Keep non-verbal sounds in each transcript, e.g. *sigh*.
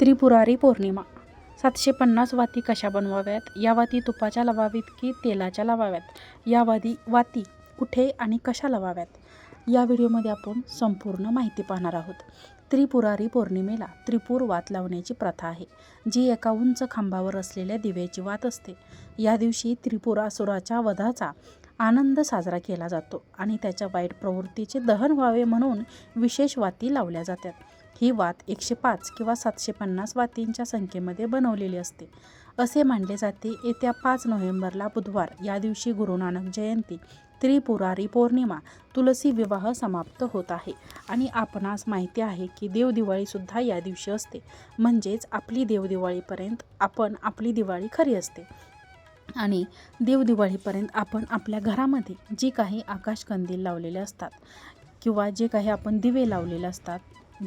त्रिपुरारी पौर्णिमा. सातशे पन्नास वाती कशा बनवाव्यात? या वाती तुपाच्या लावावीत की तेलाच्या लावाव्यात? या वादी वाती कुठे आणि कशा लावाव्यात? या व्हिडिओमध्ये आपण संपूर्ण माहिती पाहणार आहोत. त्रिपुरारी पौर्णिमेला त्रिपूर वात लावण्याची प्रथा आहे जी एका उंच खांबावर असलेल्या दिव्याची वात असते. या दिवशी त्रिपुरासुराच्या वधाचा आनंद साजरा केला जातो आणि त्याच्या वाईट प्रवृत्तीचे दहन व्हावे म्हणून विशेष वाती लावल्या जातात. ही वात एकशे पाच किंवा सातशे पन्नास वातींच्या संख्येमध्ये बनवलेली असते. असे मानले जाते येत्या पाच नोव्हेंबरला बुधवार या दिवशी गुरुनानक जयंती त्रिपुरारी पौर्णिमा तुलसी विवाह समाप्त होत आहे. आणि आपणास माहिती आहे की देवदिवाळीसुद्धा या दिवशी असते. म्हणजेच आपली देवदिवाळीपर्यंत आपण आपली दिवाळी खरी असते. आणि देवदिवाळीपर्यंत आपण आपल्या घरामध्ये जी काही आकाशकंदील लावलेले असतात किंवा जे काही आपण दिवे लावलेले असतात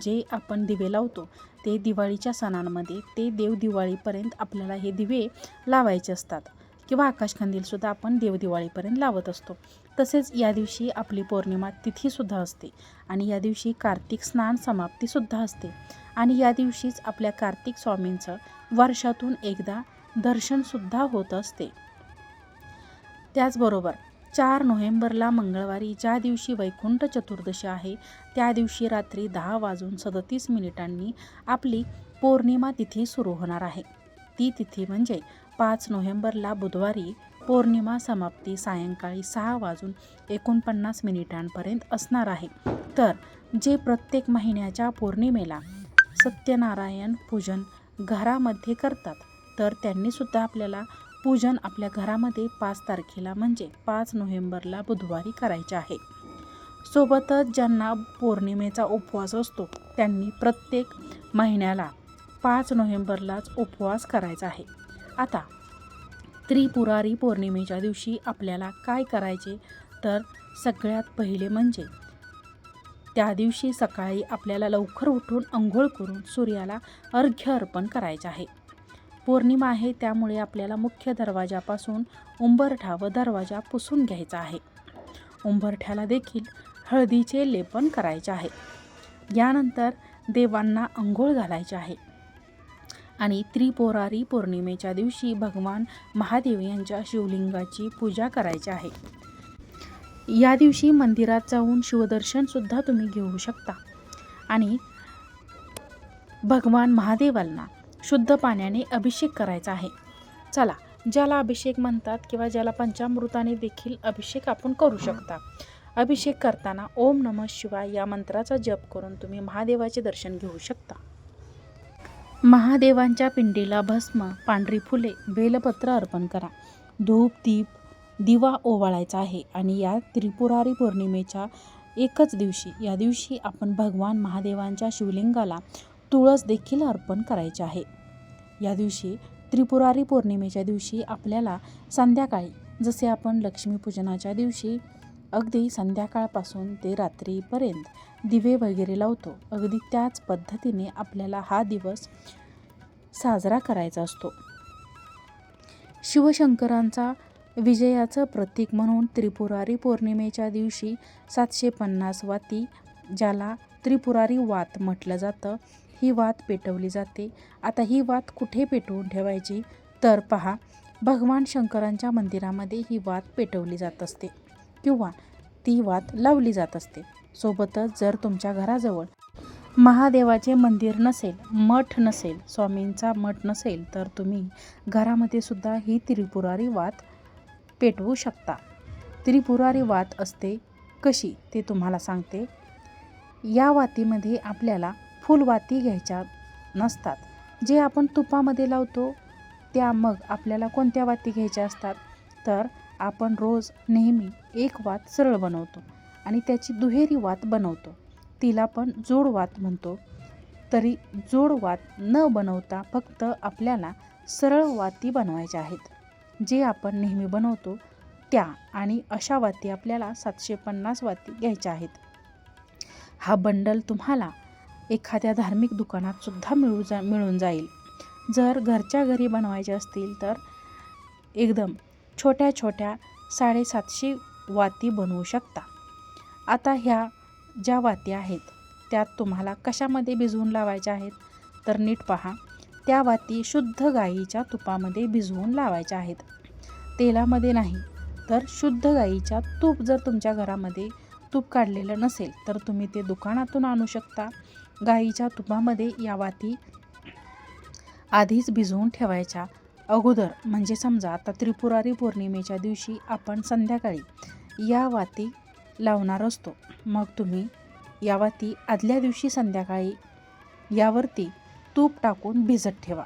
जे आपण दिवे लावतो ते दिवाळीच्या सणांमध्ये ते देवदिवाळीपर्यंत आपल्याला हे दिवे लावायचे असतात. किंवा आकाशकंदीलसुद्धा आपण देवदिवाळीपर्यंत लावत असतो. तसेच या दिवशी आपली पौर्णिमा तिथीसुद्धा असते आणि या दिवशी कार्तिक स्नान समाप्तीसुद्धा असते. आणि या दिवशीच आपल्या कार्तिक स्वामींचं वर्षातून एकदा दर्शनसुद्धा होत असते. त्याचबरोबर चार नोव्हेंबरला मंगळवारी ज्या दिवशी वैकुंठ चतुर्दशी आहे त्या दिवशी रात्री दहा वाजून सदतीस मिनिटांनी आपली पौर्णिमा तिथी सुरू होणार आहे. ती तिथी म्हणजे पाच नोव्हेंबरला बुधवारी पौर्णिमा समाप्ती सायंकाळी सहा वाजून एकोणपन्नास मिनिटांपर्यंत असणार आहे. तर जे प्रत्येक महिन्याच्या पौर्णिमेला सत्यनारायण पूजन घरामध्ये करतात तर त्यांनीसुद्धा आपल्याला पूजन आपल्या घरामध्ये पाच तारखेला म्हणजे पाच नोव्हेंबरला बुधवारी करायचे आहे. सोबतच ज्यांना पौर्णिमेचा उपवास असतो त्यांनी प्रत्येक महिन्याला पाच नोव्हेंबरलाच उपवास करायचा आहे. आता त्रिपुरारी पौर्णिमेच्या दिवशी आपल्याला काय करायचे? तर सगळ्यात पहिले म्हणजे त्या दिवशी सकाळी आपल्याला लवकर उठून अंघोळ करून सूर्याला अर्घ्य अर्पण करायचे आहे. पौर्णिमा आहे त्यामुळे आपल्याला मुख्य दरवाजापासून उंबरठा व दरवाजा पुसून घ्यायचा आहे. उंबरठ्याला देखील हळदीचे लेपन करायचे आहे. यानंतर देवांना अंघोळ घालायचे आहे. आणि त्रिपोरारी पौर्णिमेच्या दिवशी भगवान महादेव यांच्या शिवलिंगाची पूजा करायची आहे. या दिवशी मंदिरात जाऊन शिवदर्शनसुद्धा तुम्ही घेऊ शकता. आणि भगवान महादेवांना शुद्ध पाण्याने अभिषेक करायचा आहे. चला ज्याला अभिषेक म्हणतात किंवा ज्याला पंचामृताने देखील अभिषेक आपण करू शकता. अभिषेक करताना ओम नम शिवाय या मंत्राचा जप करून तुम्ही महादेवाचे दर्शन घेऊ शकता. महादेवांच्या पिंडीला भस्म पांढरी फुले बेलपत्र अर्पण करा. धूप दीप दिवा ओवाळायचा आहे आणि या त्रिपुरारी पौर्णिमेच्या एकच दिवशी या दिवशी आपण भगवान महादेवांच्या शिवलिंगाला तुळस देखील अर्पण करायचे आहे. या दिवशी त्रिपुरारी पौर्णिमेच्या दिवशी आपल्याला संध्याकाळी जसे आपण लक्ष्मीपूजनाच्या दिवशी अगदी संध्याकाळपासून ते रात्रीपर्यंत दिवे वगैरे लावतो अगदी त्याच पद्धतीने आपल्याला हा दिवस साजरा करायचा असतो. शिवशंकरांचा विजयाचं प्रतीक म्हणून त्रिपुरारी पौर्णिमेच्या दिवशी सातशे पन्नास वाती ज्याला त्रिपुरारी वात म्हटलं जातं ही वात पेटवली जाते. आता ही वात कुठे पेटवून ठेवायची? तर पहा भगवान शंकरांच्या मंदिरामध्ये ही वात पेटवली जात असते किंवा ती वात लावली जात असते. सोबतच जर तुमच्या घराजवळ महादेवाचे मंदिर नसेल मठ नसेल स्वामींचा मठ नसेल तर तुम्ही घरामध्ये सुद्धा ही त्रिपुरारी वात पेटवू शकता. त्रिपुरारी वात असते कशी? ते तुम्हाला सांगते. या वातीमध्ये आपल्याला फुलवाती घ्यायच्या नसतात. जे आपण तुपामध्ये लावतो त्या मग आपल्याला कोणत्या वाती घ्यायच्या असतात? तर आपण रोज नेहमी एक वात सरळ बनवतो आणि त्याची दुहेरी वात बनवतो. तिला पण जोड वात म्हणतो. तरी जोड वात न बनवता फक्त आपल्याला सरळ वाती बनवायच्या आहेत. जे आपण नेहमी बनवतो त्या आणि अशा वाती आपल्याला सातशे पन्नास वाती घ्यायच्या आहेत. हा बंडल तुम्हाला एखाद्या धार्मिक दुकानात सुद्धा मिळू जा मिळून जाईल. जर घरच्या घरी बनवायचे असतील तर एकदम छोट्या छोट्या साडेसातशे वाती बनवू शकता. आता ह्या ज्या वाती आहेत त्यात तुम्हाला कशामध्ये भिजवून लावायच्या आहेत? तर नीट पहा. त्या वाती शुद्ध गाईच्या तुपामध्ये भिजवून लावायच्या आहेत. तेलामध्ये नाही तर शुद्ध गाईच्या तूप जर तुमच्या घरामध्ये तूप काढलेलं नसेल तर तुम्ही ते दुकानातून आणू शकता. गाईच्या तुपामध्ये या वाती आधीच भिजवून ठेवायच्या. अगोदर म्हणजे समजा आता त्रिपुरारी पौर्णिमेच्या दिवशी आपण संध्याकाळी या वाती लावणार असतो. मग तुम्ही या वाती आदल्या दिवशी संध्याकाळी यावरती तूप टाकून भिजत ठेवा.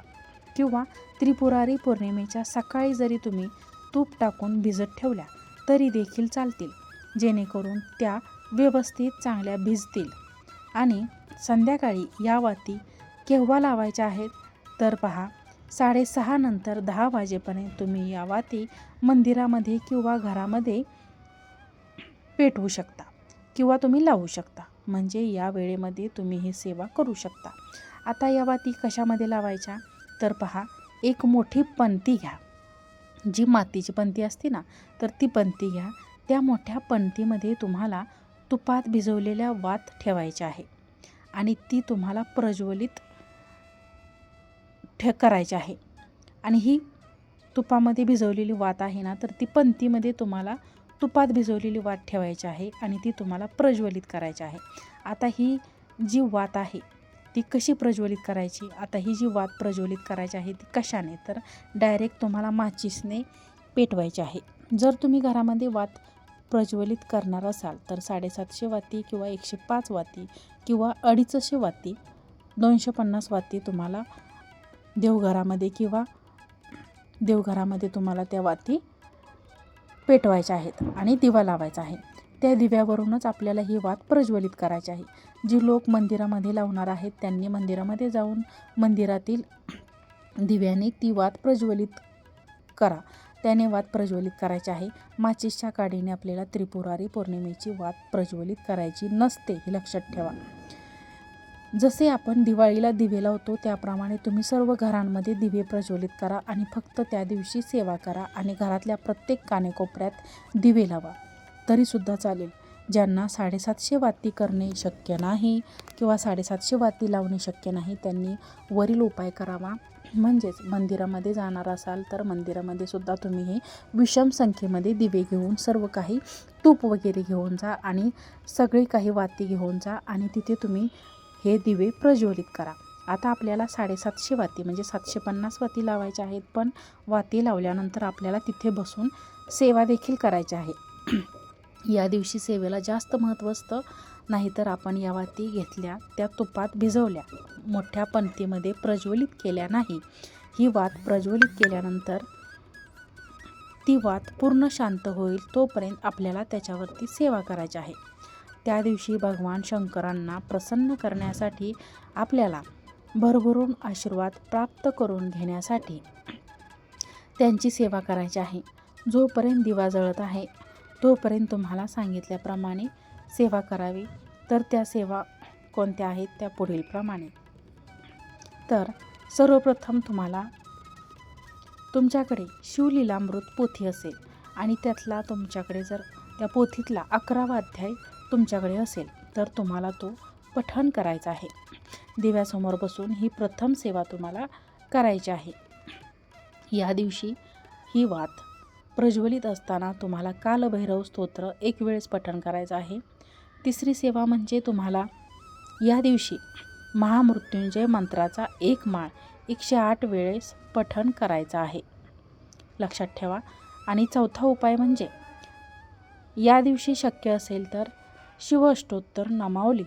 किंवा त्रिपुरारी पौर्णिमेच्या सकाळी जरी तुम्ही तूप टाकून भिजत ठेवल्या तरी देखील चालतील. जेणेकरून त्या व्यवस्थित चांगल्या भिजतील. आणि संध्याकाळी या वाती केव्हा लावायच्या आहेत? तर पहा साडेसहा नंतर दहा वाजेपर्यंत तुम्ही या वाती मंदिरामध्ये किंवा घरामध्ये पेटवू शकता किंवा तुम्ही लावू शकता. म्हणजे या वेळेमध्ये तुम्ही ही सेवा करू शकता. आता या वाती कशामध्ये लावायच्या? तर पहा एक मोठी पंती घ्या. जी मातीची पंती असते ना तर ती पंती घ्या. त्या मोठ्या पंतीमध्ये तुम्हाला तुपात भिजवलेल्या वात ठेवायच्या आहे आणि ती तुम्हाला प्रज्वलित ठे करायची आहे. आणि ही तुपामध्ये भिजवलेली वात आहे ना तर ती पंतीमध्ये तुम्हाला तुपात भिजवलेली वात ठेवायची आहे आणि ती तुम्हाला प्रज्वलित करायची आहे. आता ही जी वात आहे ती कशी प्रज्वलित करायची? आता ही जी वात प्रज्वलित करायची आहे ती कशाने? तर डायरेक्ट तुम्हाला माचीसने पेटवायची आहे. जर तुम्ही घरामध्ये वात प्रज्वलित करणार असाल तर साडेसातशे वाती किंवा एकशे पाच वाती किंवा अडीचशे वाती दोनशे पन्नास वाती तुम्हाला देवघरामध्ये किंवा देवघरामध्ये तुम्हाला त्या वाती पेटवायच्या आहेत आणि दिवा लावायचा आहे. त्या दिव्यावरूनच आपल्याला ही वात प्रज्वलित करायची आहे. जी लोक मंदिरामध्ये लावणार आहेत त्यांनी मंदिरामध्ये जाऊन मंदिरातील दिव्याने ती वात प्रज्वलित करा. त्याने वाद प्रज्वलित करायचे आहे. माचीसच्या काडीने आपल्याला त्रिपुरारी पौर्णिमेची वाद प्रज्वलित करायची नसते हे लक्षात ठेवा. जसे आपण दिवाळीला दिवे लावतो त्याप्रमाणे तुम्ही सर्व घरांमध्ये दिवे प्रज्वलित करा आणि फक्त त्या दिवशी सेवा करा आणि घरातल्या प्रत्येक कानेकोपऱ्यात दिवे लावा. तरीसुद्धा चालेल. ज्यांना साडेसातशे वाती करणे शक्य नाही किंवा साडेसातशे वाती लावणे शक्य नाही त्यांनी वरील उपाय करावा. म्हणजेच मंदिरामध्ये जाणार असाल तर मंदिरामध्ये सुद्धा तुम्ही हे विषम संख्येमध्ये दिवे घेऊन सर्व काही तूप वगैरे घेऊन जा आणि सगळी काही वाती घेऊन जा आणि तिथे तुम्ही हे दिवे प्रज्वलित करा. आता आपल्याला साडेसातशे वाती म्हणजे सातशे पन्नास वाती लावायच्या आहेत पण वाती लावल्यानंतर आपल्याला तिथे बसून सेवा देखील करायची आहे. *clears throat* या दिवशी सेवेला जास्त महत्त्व असतं. नाहीतर आपण या वाती घेतल्या त्या तुपात भिजवल्या. मोठ्या पंक्तीमध्ये प्रज्वलित केल्या नाही. ही वात प्रज्वलित केल्यानंतर ती वात पूर्ण शांत होईल तोपर्यंत आपल्याला त्याच्यावरती सेवा करायची आहे. त्या दिवशी भगवान शंकरांना प्रसन्न करण्यासाठी आपल्याला भरभरून आशीर्वाद प्राप्त करून घेण्यासाठी त्यांची सेवा करायची आहे. जोपर्यंत दिवा जळत आहे तोपर्यंत तुम्हाला सांगितल्याप्रमाणे सेवा करावी. तर त्या सेवा कोणत्या आहेत? त्या पुढीलप्रमाणे. तर सर्वप्रथम तुम्हाला तुमच्याकडे शिवलीलामृत पोथी असेल आणि त्यातला तुमच्याकडे जर त्या पोथीतला अकरावा अध्याय तुमच्याकडे असेल तर तुम्हाला तो पठण करायचा आहे. दिव्यासमोर बसून ही प्रथम सेवा तुम्हाला करायची आहे. या दिवशी ही वात प्रज्वलित असताना तुम्हाला कालभैरव स्तोत्र एक वेळेस पठण करायचं आहे. तिसरी सेवा म्हणजे तुम्हाला या दिवशी महामृत्युंजय मंत्राचा एक माळ एकशे आठ वेळेस पठण करायचा आहे. लक्षात ठेवा. आणि चौथा उपाय म्हणजे या दिवशी शक्य असेल तर शिवअष्टोत्तर नमावली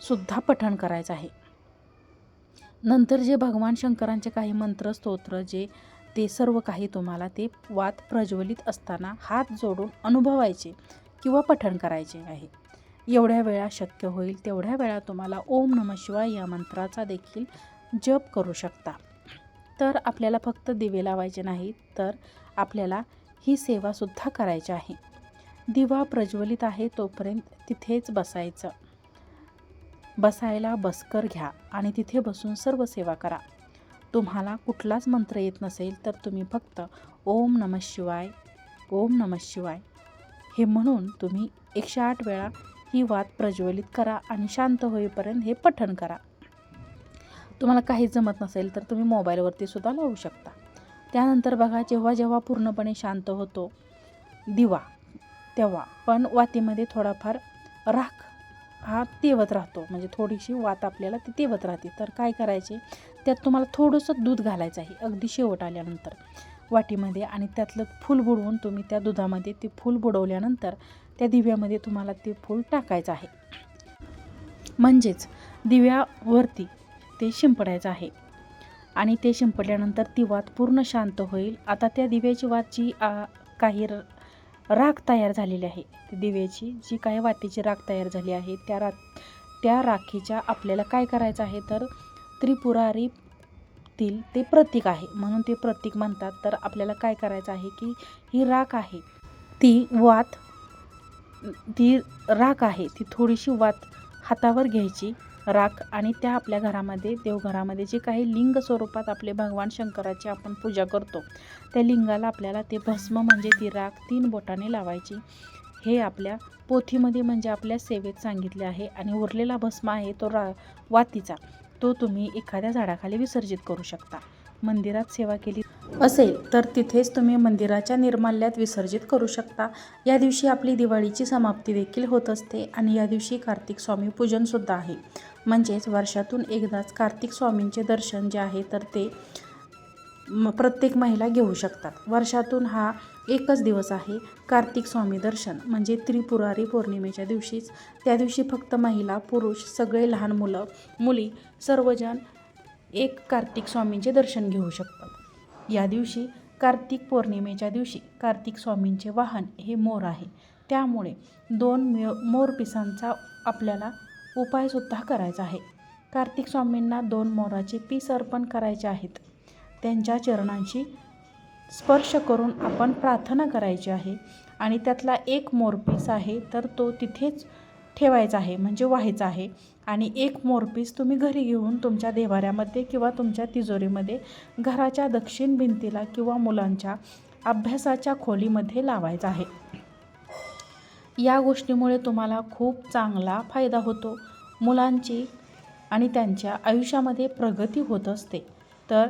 सुद्धा पठण करायचं आहे. नंतर जे भगवान शंकरांचे काही मंत्र स्तोत्र जे ते सर्व काही तुम्हाला ते वात प्रज्वलित असताना हात जोडून अनुभवायचे. किंवा पठण करायचे आहे. एवढ्या वेळा शक्य होईल तेवढ्या वेळा तुम्हाला ओम नम शिवाय या मंत्राचा देखील जप करू शकता. तर आपल्याला फक्त दिवे लावायचे नाहीत तर आपल्याला ही सेवासुद्धा करायची आहे. दिवा प्रज्वलित आहे तोपर्यंत तिथेच बसायचं. बसायला बसकर घ्या आणि तिथे बसून सर्व सेवा करा. तुम्हाला कुठलाच मंत्र येत नसेल तर तुम्ही फक्त ओम नम शिवाय ओम नम शिवाय हे म्हणून तुम्ही एकशे आठ वेळा ही वात प्रज्वलित करा आणि शांत होईपर्यंत हे पठण करा. तुम्हाला काही जमत नसेल तर तुम्ही मोबाईलवरती सुद्धा लावू शकता. त्यानंतर बघा जेव्हा जेव्हा पूर्णपणे शांत होतो दिवा तेव्हा पण वातीमध्ये थोडाफार राख हा तेवत राहतो. म्हणजे थोडीशी वात आपल्याला ती तेवत राहते. तर काय करायचे? त्यात तुम्हाला थोडंसं दूध घालायचं आहे. अगदी शेवट आल्यानंतर. वाटीमध्ये आणि त्यातलं फूल बुडवून तुम्ही त्या दुधामध्ये ते फूल बुडवल्यानंतर त्या दिव्यामध्ये तुम्हाला ते फूल टाकायचं आहे. म्हणजेच दिव्यावरती ते शिंपडायचं आहे. आणि ते शिंपडल्यानंतर ती वात पूर्ण शांत होईल. आता त्या दिव्याची वातची काही र राख तयार झालेली आहे. दिव्याची जी काही वातीची राख तयार झाली आहे त्या रा त्या राखीच्या आपल्याला काय करायचं आहे तर त्रिपुरारीतील ते प्रतीक आहे. म्हणून ते प्रतीक म्हणतात. तर आपल्याला काय करायचं आहे की ही राख आहे. ती वात ती राख आहे. ती थोडीशी वात हातावर घ्यायची. राख आणि त्या आपल्या घरामध्ये देवघरामध्ये जे काही लिंग स्वरूपात आपले भगवान शंकराची आपण पूजा करतो त्या लिंगाला आपल्याला ते भस्म म्हणजे ती राख तीन बोटाने लावायची. हे आपल्या पोथीमध्ये म्हणजे आपल्या सेवेत सांगितले आहे. आणि उरलेला भस्म आहे तो रा वातीचा. तो तुम्ही एखाद्या झाडाखाली विसर्जित करू शकता. मंदिरात सेवा केली असेल तर तिथेच तुम्ही मंदिराच्या निर्माल्यात विसर्जित करू शकता. या दिवशी आपली दिवाळीची समाप्ती देखील होत असते आणि या दिवशी कार्तिक स्वामी पूजनसुद्धा आहे. म्हणजेच वर्षातून एकदाच कार्तिक स्वामींचे दर्शन जे आहे तर ते म प्रत्येक महिला घेऊ शकतात. वर्षातून हा एकच दिवस आहे कार्तिक स्वामी दर्शन. म्हणजे त्रिपुरारी पौर्णिमेच्या दिवशीच. त्या दिवशी फक्त महिला पुरुष सगळे लहान मुलं मुली सर्वजण एक कार्तिक स्वामींचे दर्शन घेऊ शकतात. या दिवशी कार्तिक पौर्णिमेच्या दिवशी कार्तिक स्वामींचे वाहन हे मोर आहे. त्यामुळे दोन मिळ मोर पिसांचा आपल्याला उपायसुद्धा करायचा आहे. कार्तिक स्वामींना दोन मोराचे पीस अर्पण करायचे आहेत. त्यांच्या चरणांशी स्पर्श करून आपण प्रार्थना करायची आहे. आणि त्यातला एक मोरपीस आहे तर तो तिथेच ठेवायचा आहे म्हणजे व्हायचा आहे. आणि एक मोरपीस तुम्ही घरी घेऊन तुमच्या देवाऱ्यामध्ये किंवा तुमच्या तिजोरीमध्ये घराच्या दक्षिण भिंतीला किंवा मुलांच्या अभ्यासाच्या खोलीमध्ये लावायचा आहे. या गोष्टीमुळे तुम्हाला खूप चांगला फायदा होतो. मुलांची आणि त्यांच्या आयुष्यामध्ये प्रगती होत असते. तर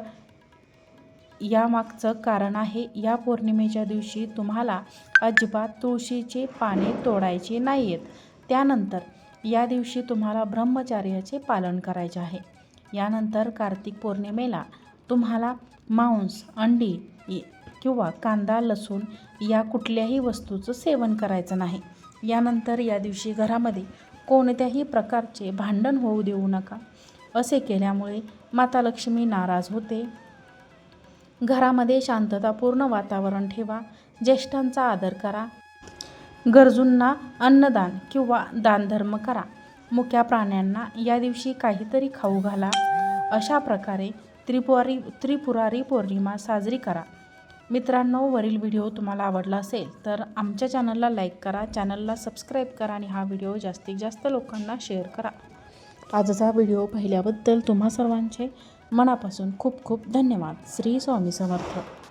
यामागचं कारण आहे या पौर्णिमेच्या दिवशी तुम्हाला अजिबात तुळशीचे पाने तोडायचे नाही आहेत त्यानंतर या दिवशी तुम्हाला ब्रह्मचार्याचे पालन करायचे आहे. यानंतर कार्तिक पौर्णिमेला तुम्हाला मांस अंडी किंवा कांदा लसूण या कुठल्याही वस्तूचं सेवन करायचं नाही. यानंतर या दिवशी घरामध्ये कोणत्याही प्रकारचे भांडण होऊ देऊ नका. असे केल्यामुळे माता लक्ष्मी नाराज होते. घरामध्ये शांततापूर्ण वातावरण ठेवा ज्येष्ठांचा आदर करा. गरजूंना अन्नदान किंवा दानधर्म करा. मुक्या प्राण्यांना या दिवशी काहीतरी खाऊ घाला. अशा प्रकारे त्रिपुरारी त्रिपुरारी पौर्णिमा साजरी करा. मित्रांनो वरील व्हिडिओ तुम्हाला आवडला असेल तर आमच्या चॅनलला लाईक करा चॅनलला सबस्क्राईब करा आणि हा व्हिडिओ जास्तीत जास्त लोकांना शेअर करा. आजचा व्हिडिओ पाहिल्याबद्दल तुम्हा सर्वांचे मनापासून खूप खूप धन्यवाद. श्री स्वामी समर्थ.